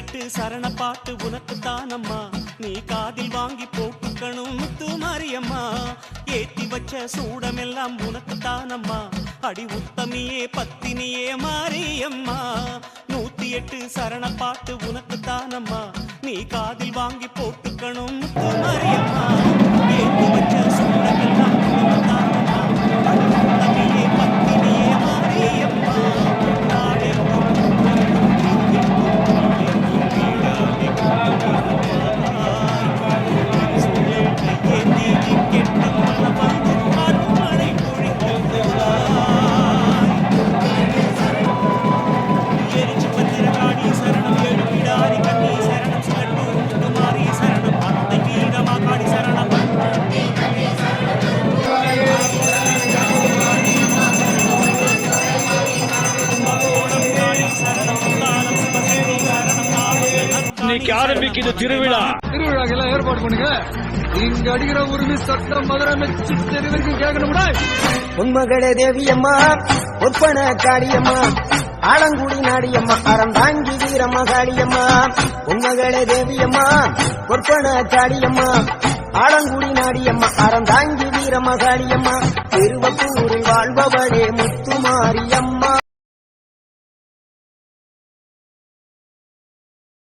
கேட்டு சரண பாட்டு உனக்கு தானம்மா நீ காதில் வாங்கி போட்டுக்கணும் முத்து மாரியம்மா ஏத்தி வச்ச சூடமெல்லாம் உனக்கு தானம்மா அடி உத்தமியே பத்தினியே மாரியம்மா. நூத்தி எட்டு சரண பாட்டு உனக்கு தானம்மா நீ காதில் வாங்கி போட்டுக்கணும் முத்து மாரியம்மா Thank you. இன்னைக்கு ஆரம்பிக்குது திருவிழா. திருவிழாக்கு எல்லாம் ஏற்பாடு பண்ணுங்க. இங்க அடிக்கிற உரிமை சட்டம் மதுரை மெச்சு தெருவிற்கு கேட்கணும்டா உண்மகளே தேவியம்மா ஒப்பன காளியம்மா ஆலங்குடி நாடியம்மா அறந்தாங்கி வீரம்மா காளியம்மா உண்மகளே தேவியம்மா ஒப்பன காளியம்மா ஆலங்குடி நாடியம்மா அறந்தாங்கி வீரம்மா காளியம்மா திருவப்பூரில் வாழ்பவ